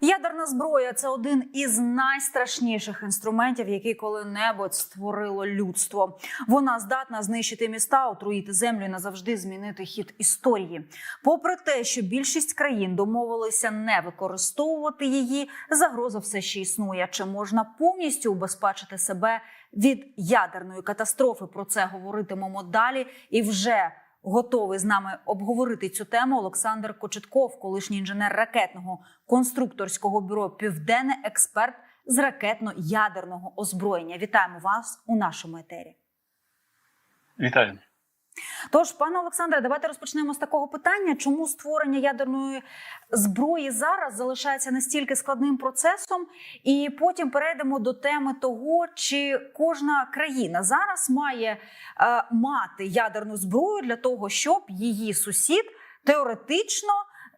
Ядерна зброя це один із найстрашніших інструментів, які коли-небудь створило людство. Вона здатна знищити міста, отруїти землю і назавжди змінити хід історії. Попри те, що більшість країн домовилися не використовувати її, загроза все ще існує. Чи можна повністю убезпечити себе від ядерної катастрофи? Про це говоритимемо далі і вже. Готовий з нами обговорити цю тему Олександр Кочетков, колишній інженер ракетного конструкторського бюро Південне, експерт з ракетно-ядерного озброєння. Вітаємо вас у нашому етері. Вітаю. Тож, пане Олександре, давайте розпочнемо з такого питання: чому створення ядерної зброї зараз залишається настільки складним процесом, і потім перейдемо до теми того, чи кожна країна зараз має е, мати ядерну зброю для того, щоб її сусід теоретично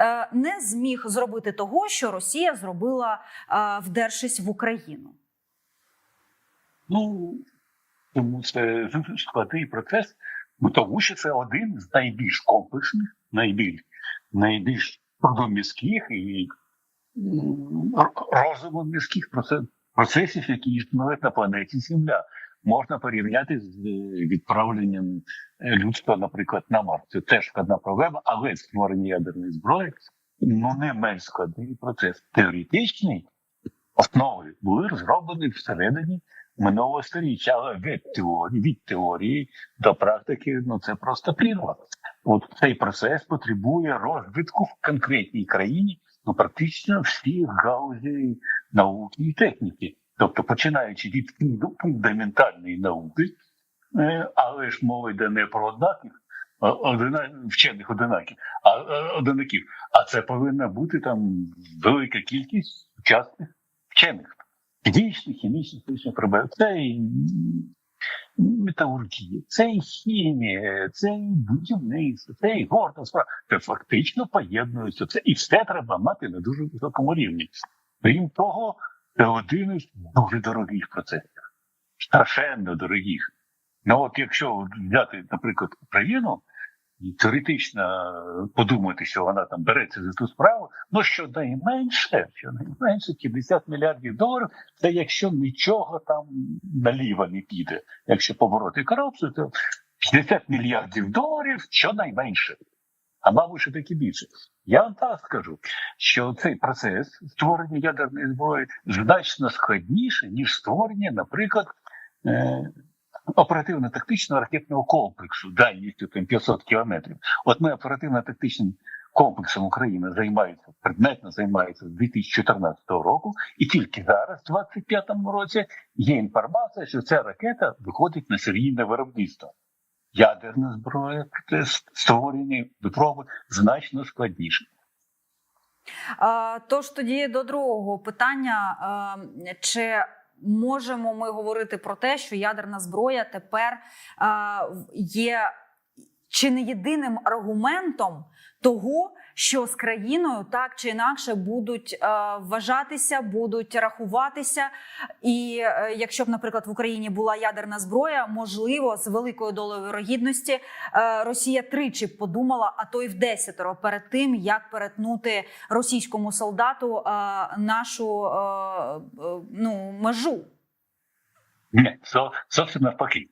е, не зміг зробити того, що Росія зробила, е, вдершись в Україну. Ну тому це складний процес, тому що це один з найбільш комплексних, найбільш найбільш трудомістких і розумом міських процесів, які існують на планеті Земля. Можна порівняти з е, відправленням е, людства, наприклад, на Марс. Це теж складна проблема, але створення ядерної зброї ну не менш складний процес. Теоретичний основи були розроблені всередині минулого сторіччя, але від теорії, від теорії до практики ну це просто прірва. От цей процес потребує розвитку в конкретній країні, ну практично всіх галузей науки і техніки. Тобто, починаючи від фундаментальної науки, е, але ж мова йде не про однаків, а одина, вчених одинаків, а е, одинаків. А це повинна бути там велика кількість сучасних вчених. Фізичних, хімічних, фізичних проблем. Це і металургія, це і хімія, це і будівництво, це і горда справа. Це фактично поєднується. Це і все треба мати на дуже високому рівні. Крім того, це один із дуже дорогих процесів, страшенно дорогих. Ну от якщо взяти, наприклад, Україну, теоретично подумати, що вона там береться за ту справу, ну щонайменше, щонайменше 50 мільярдів доларів, це якщо нічого там наліво не піде. Якщо побороти корупцію, то 50 мільярдів доларів щонайменше. А мабуть, що таки більше. Я вам так скажу, що цей процес створення ядерної зброї значно складніше, ніж створення, наприклад, е- оперативно-тактичного ракетного комплексу дальністю там 500 кілометрів. От ми оперативно-тактичним комплексом України займається предметно займається з 2014 року, і тільки зараз, в 2025 році, є інформація, що ця ракета виходить на серійне виробництво. Ядерна зброя, створення випробу значно складніше. Тож тоді до другого питання: чи можемо ми говорити про те, що ядерна зброя тепер є чи не єдиним аргументом того, що з країною так чи інакше будуть е, вважатися, будуть рахуватися. І е, якщо б, наприклад, в Україні була ядерна зброя, можливо, з великою долею вирогідності е, Росія тричі подумала, а то й в десятеро перед тим, як перетнути російському солдату нашу ну межу. Ні, зовсім навпаки.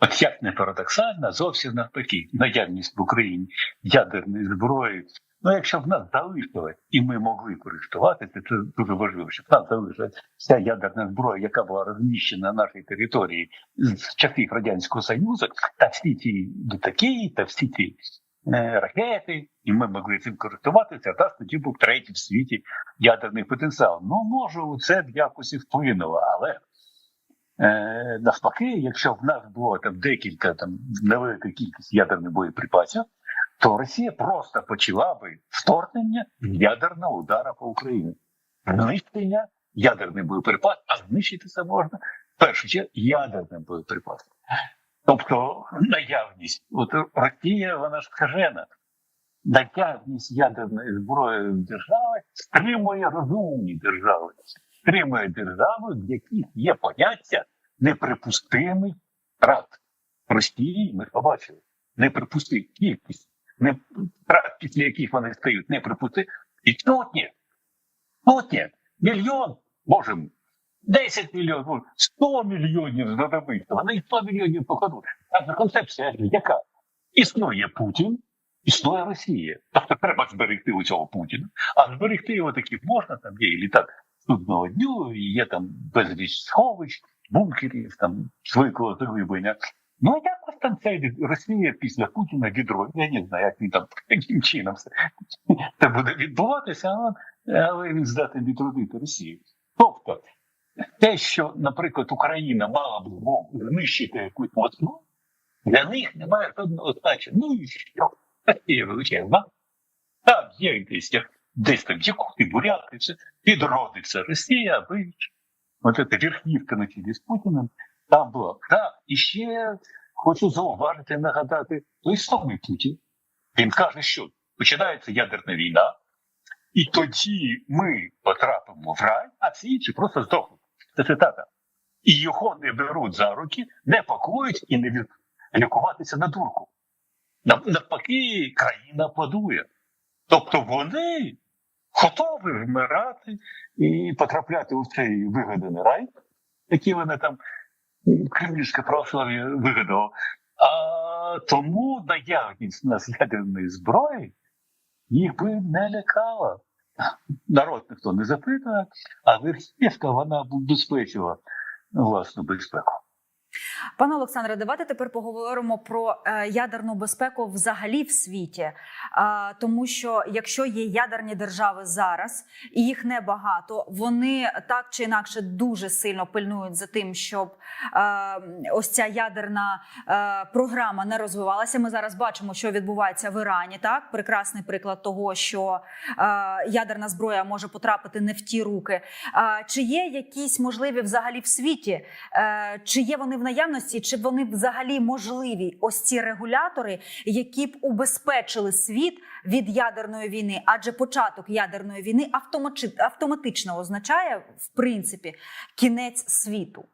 От як не парадоксально, зовсім навпаки, наявність в Україні ядерної зброї. Ну, якщо б нас залишили, і ми могли користуватися, це дуже важливо, щоб нас залишилася вся ядерна зброя, яка була розміщена на нашій території з часів радянського союзу, та всі ті літаки, та всі ті е, ракети, і ми могли цим користуватися. Та тоді був третій в світі ядерний потенціал. Ну може, це якось і вплинуло, але. Е, навпаки, якщо в нас було там декілька там невелика кількість ядерних боєприпасів, то Росія просто почала би вторгнення ядерного удара по Україні. Знищення ядерний боєприпас, а знищити це можна в першу чергу ядерним боєприпасом. Тобто наявність, от Росія, вона ж скажена, наявність ядерної зброї в держави стримує розумні держави стримує державу, в яких є поняття неприпустимий рад. Росії ми побачили. Неприпустимі кількість, не, після яких вони стають неприпустимі. І тут ні. Сотня, мільйон, може, 10 мільйонів, може, 100 мільйонів знадобиться. Вони 100 мільйонів покладуть. А концепція яка? Існує Путін, існує Росія. Тобто треба зберегти у цього Путіна, а зберегти його таки можна, там є і літак судного дню, і є там безліч сховищ, бункерів, там звиклого заглиблення. Ну, якось там ця Росія після Путіна відро. Я не знаю, як він там яким чином це буде відбуватися, але, але він здатний відродити Росію. Тобто, те, що, наприклад, Україна мала б знищити якусь Москву, для них немає жодного значення. Ну і що? Росія величезна. Там є десь, як- десь там якусь бурятиться, підродиться Росія, ви от ця верхівка на чолі з Путіним, там була. Так, і ще хочу зауважити, нагадати, той самий Путін. Він каже, що починається ядерна війна, і тоді ми потрапимо в рай, а всі інші просто здохнуть. Це цитата. І його не беруть за руки, не пакують і не лікуватися на дурку. Навпаки, країна плодує. Тобто вони готові вмирати і потрапляти у цей вигаданий рай, який вони там кремлівське православ'я вигадало. А тому наявність нас ядерної зброї їх би не лякала. Народ ніхто не запитує, а верхівка вона убезпечила власну безпеку. Пане Олександре, давайте тепер поговоримо про е, ядерну безпеку взагалі в світі. Тому що якщо є ядерні держави зараз, і їх небагато, вони так чи інакше дуже сильно пильнують за тим, щоб е, ось ця ядерна е, програма не розвивалася. Ми зараз бачимо, що відбувається в Ірані. Так, прекрасний приклад того, що е, ядерна зброя може потрапити не в ті руки. Чи є якісь можливі взагалі в світі? Е, чи є вони в наявності, чи вони взагалі можливі? Ось ці регулятори, які б убезпечили світ від ядерної війни? Адже початок ядерної війни автоматично означає в принципі кінець світу.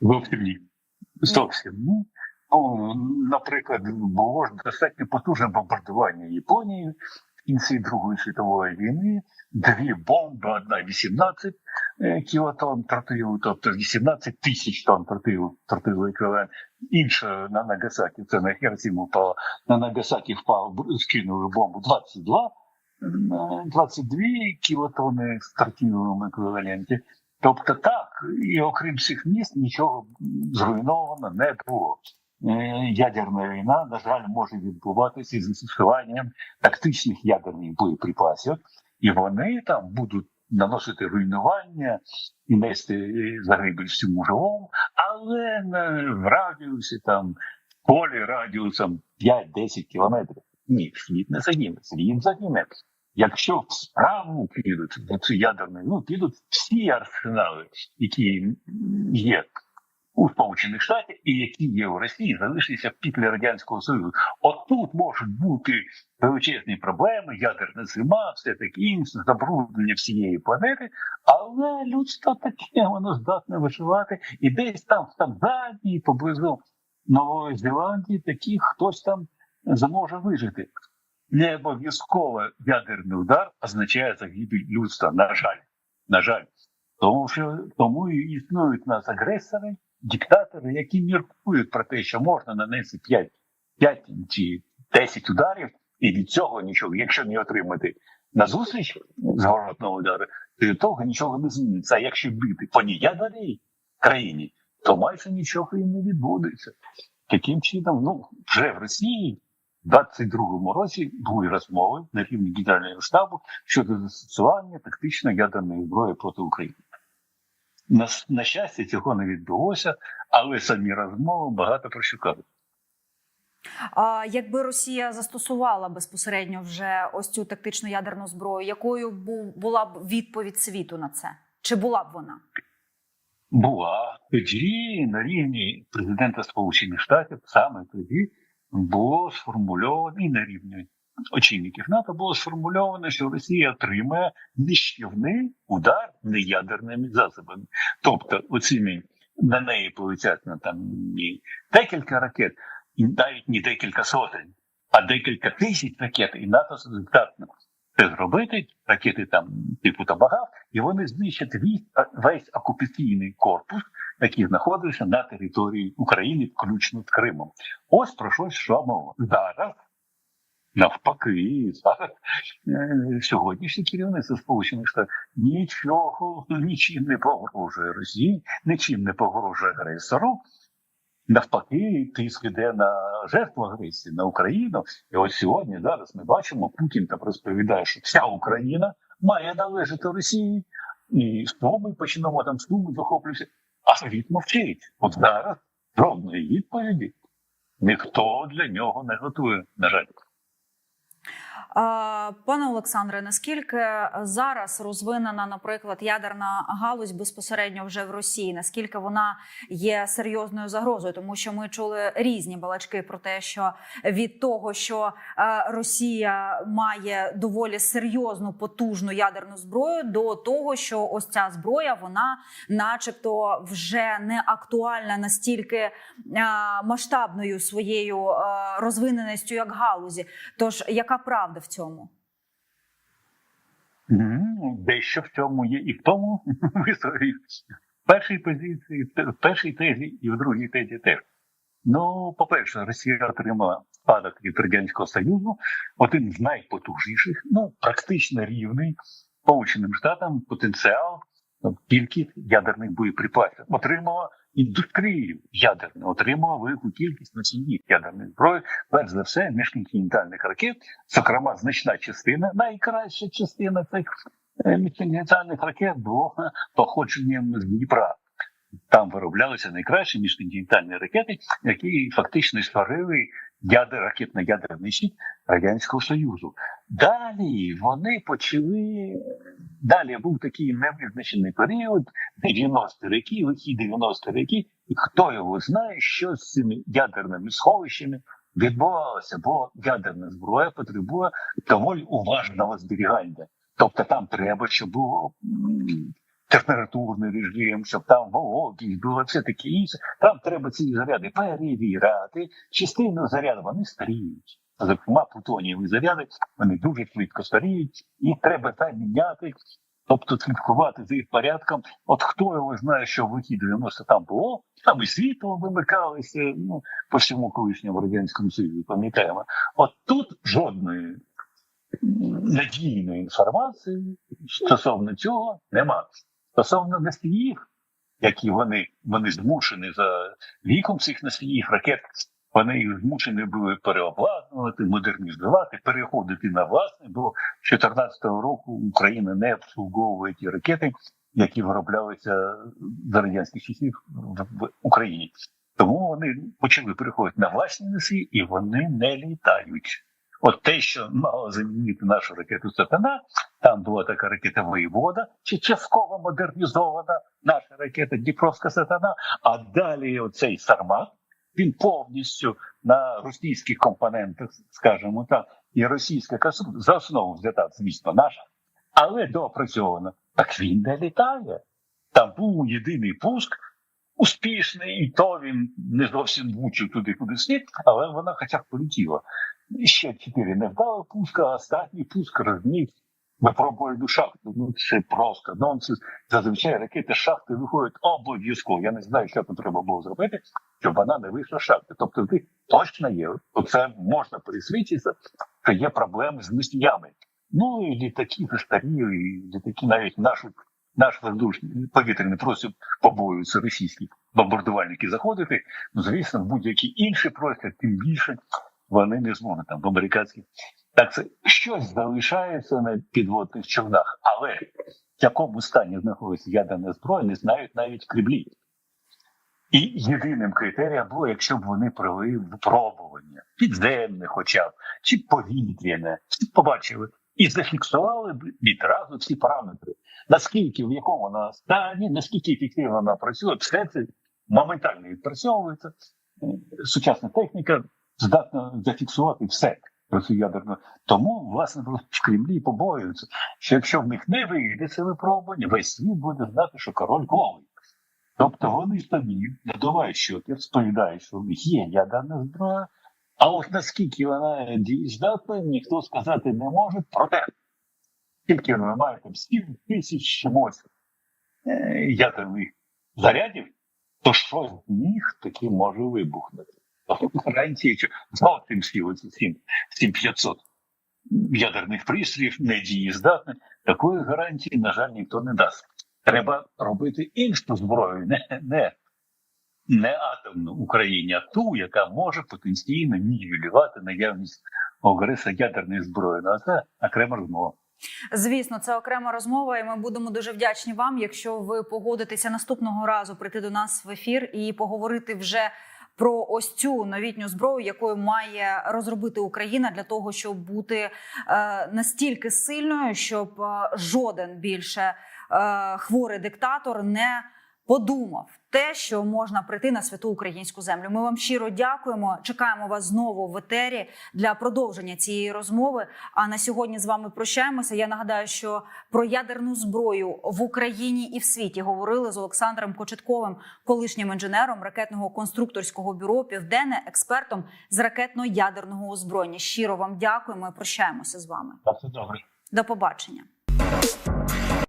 Зовсім ні. Зовсім ні. Ну, наприклад, було ж достатньо потужне бомбардування Японії в кінці Другої світової війни. Дві бомби, одна 18 е, кілотон тротилу, тобто 18 тисяч тонн тротилу, тротилу еквівалент. Інша на Нагасакі, це на Хіросіму впала. На Нагасакі впав, скинули бомбу 22, е, 22 кілотони в тротиловому еквіваленті. Тобто так, і окрім цих міст нічого зруйновано не було. Е, Ядерна війна, на жаль, може відбуватися із застосуванням тактичних ядерних боєприпасів, і вони там будуть наносити руйнування і нести загибель всьому живому, але в радіусі там полі радіусом 5-10 кілометрів. Ні, світ не загине, світ загине. Якщо в справу підуть до цю ядерну, ну підуть всі арсенали, які є у Сполучених Штатах і які є в Росії, залишилися після радянського союзу. Отут можуть бути величезні проблеми, ядерна зима, все таке інше, забруднення всієї планети. Але людство таке воно здатне виживати, і десь там в Танзанії, поблизу Нової Зеландії, такі хтось там зможе вижити не обов'язково ядерний удар означає загибель людства. На жаль, на жаль, тому що тому і існують нас агресори, диктатори, які міркують про те, що можна нанести 5, 5 чи 10 ударів, і від цього нічого, якщо не отримати на зустріч зворотного удару, то від того нічого не зміниться. А якщо бити по неядерній країні, то майже нічого і не відбудеться. Таким чином, ну вже в Росії. У 22-му році були розмови на рівні Генерального штабу щодо застосування тактичної ядерної зброї проти України. На, на щастя, цього не відбулося, але самі розмови багато про що кажуть. А якби Росія застосувала безпосередньо вже ось цю тактичну ядерну зброю, якою бу- була б відповідь світу на це? Чи була б вона? Була тоді на рівні президента Сполучених Штатів, саме тоді було сформульовано і на рівні очільників НАТО було сформульовано, що Росія отримає нищівний удар неядерними засобами. Тобто, оціми на неї полетять на там не декілька ракет, і навіть не декілька сотень, а декілька тисяч ракет, і НАТО здатно це зробити, ракети там типу Табагав, і вони знищать весь, весь окупаційний корпус, який знаходився на території України, включно з Кримом. Ось про що йшла мова. Зараз навпаки, зараз е, сьогоднішнє керівництво Сполучених Штатів нічого нічим не погрожує Росії, нічим не погрожує агресору. Навпаки, тиск іде на жертву агресії на Україну. І ось сьогодні зараз ми бачимо, Путін там розповідає, що вся Україна має належати Росії, і з ми почнемо там слугу захоплюватися. А світ мовчить. От зараз жодної відповіді ніхто для нього не готує. На жаль. Пане Олександре, наскільки зараз розвинена, наприклад, ядерна галузь безпосередньо вже в Росії? Наскільки вона є серйозною загрозою? Тому що ми чули різні балачки про те, що від того, що е, Росія має доволі серйозну потужну ядерну зброю, до того, що ось ця зброя, вона, начебто, вже не актуальна настільки е, масштабною своєю е, розвиненістю, як галузі. Тож яка правда в цьому? Дещо в цьому є і в тому вислові в першій позиції, в першій тезі і в другій тезі теж. Ну, по-перше, Росія отримала спадок від Радянського Союзу, один з найпотужніших, ну, практично рівний Сполученим Штатам потенціал, ну, кількість ядерних боєприпасів. Отримала індустрію ядерну, отримала велику кількість носіїв ядерної зброї, перш за все, міжконтинентальних ракет, зокрема, значна частина, найкраща частина цих е, міжконтинентальних ракет була походженням з Дніпра. Там вироблялися найкращі міжконтинентальні ракети, які фактично створили ядер, ракетно-ядерний щит Радянського Союзу. Далі вони почали. Далі був такий невизначений період, 90-ті роки, лихі 90-ті роки, і хто його знає, що з цими ядерними сховищами відбувалося, бо ядерна зброя потребує доволі уважного зберігання. Тобто там треба, щоб було температурний режим, щоб там вологість було все таке інше. Там треба ці заряди перевіряти. Частину заряду вони старіють. Зокрема, плутонієві заряди вони дуже швидко старіють, їх треба там міняти. Тобто слідкувати за їх порядком. От хто його знає, що в лихі 90 там було, там і світло вимикалося, ну, по всьому колишньому радянському Союзі, пам'ятаємо. От тут жодної надійної інформації стосовно цього нема. Стосовно носіїв, які вони, вони змушені за віком цих носіїв ракет, вони їх змушені були переобладнувати, модернізувати, переходити на власне, бо з 2014 року Україна не обслуговує ті ракети, які вироблялися за радянських часів в Україні. Тому вони почали переходити на власні носії і вони не літають. От те, що мало замінити нашу ракету Сатана, там була така ракета Воєвода, чи частково модернізована наша ракета Дніпровська Сатана, а далі оцей Сармат, він повністю на російських компонентах, скажімо так, і російська касу за основу взята, звісно, наша, але доопрацьована. Так він не літає. Там був єдиний пуск. Успішний, і то він не зовсім влучив туди, куди слід, але вона хоча б полетіла. Ще чотири невдали пуска, а останній пуск розніс випробувальну шахту. Ну це просто нонсенс. Зазвичай ракети шахти виходять обов'язково. Я не знаю, що тут треба було зробити, щоб вона не вийшла з шахти. Тобто, ти точно є. Оце можна пересвідчитися, що є проблеми з носіями. Ну і літаки застаріли, і літаки навіть нашу. Наш воздушний повітряний простір побоюються російські бомбардувальники заходити. Ну, звісно, будь-який інший простір, тим більше вони не зможуть там в американських. Так це щось залишається на підводних човнах, але в якому стані знаходиться ядерна зброя, не знають навіть кремлі. І єдиним критерієм було, якщо б вони провели випробування, підземне, хоча б, чи повітряне, чи побачили і зафіксували б відразу всі параметри. Наскільки в якому вона стані, наскільки ефективно вона працює, все це моментально відпрацьовується. Е, Сучасна техніка здатна зафіксувати все про ядерну. Тому, власне, в Кремлі побоюються, що якщо в них не вийде це випробування, весь світ буде знати, що король голий. Тобто вони собі надувають щоки, розповідають, що в них є ядерна зброя, а от наскільки вона дієздатна, ніхто сказати не може. Проте Скільки ми маємо там 7 тисяч чимось е, ядерних зарядів, то щось з них таки може вибухнути. Гарантії, зовсім всі оці 7, 7500 ядерних пристроїв недієздатних, такої гарантії, на жаль, ніхто не дасть. Треба робити іншу зброю, не, не, не атомну Україні, а ту, яка може потенційно нівелювати наявність агреса ядерної зброї. Ну, а це окрема розмова. Звісно, це окрема розмова, і ми будемо дуже вдячні вам, якщо ви погодитеся наступного разу прийти до нас в ефір і поговорити вже. Про ось цю новітню зброю, якою має розробити Україна для того, щоб бути е, настільки сильною, щоб е, жоден більше е, хворий диктатор не подумав те, що можна прийти на святу українську землю. Ми вам щиро дякуємо. Чекаємо вас знову в етері для продовження цієї розмови. А на сьогодні з вами прощаємося. Я нагадаю, що про ядерну зброю в Україні і в світі говорили з Олександром Кочетковим, колишнім інженером ракетного конструкторського бюро Південне, експертом з ракетно-ядерного озброєння. Щиро вам дякуємо. і Прощаємося з вами. До побачення.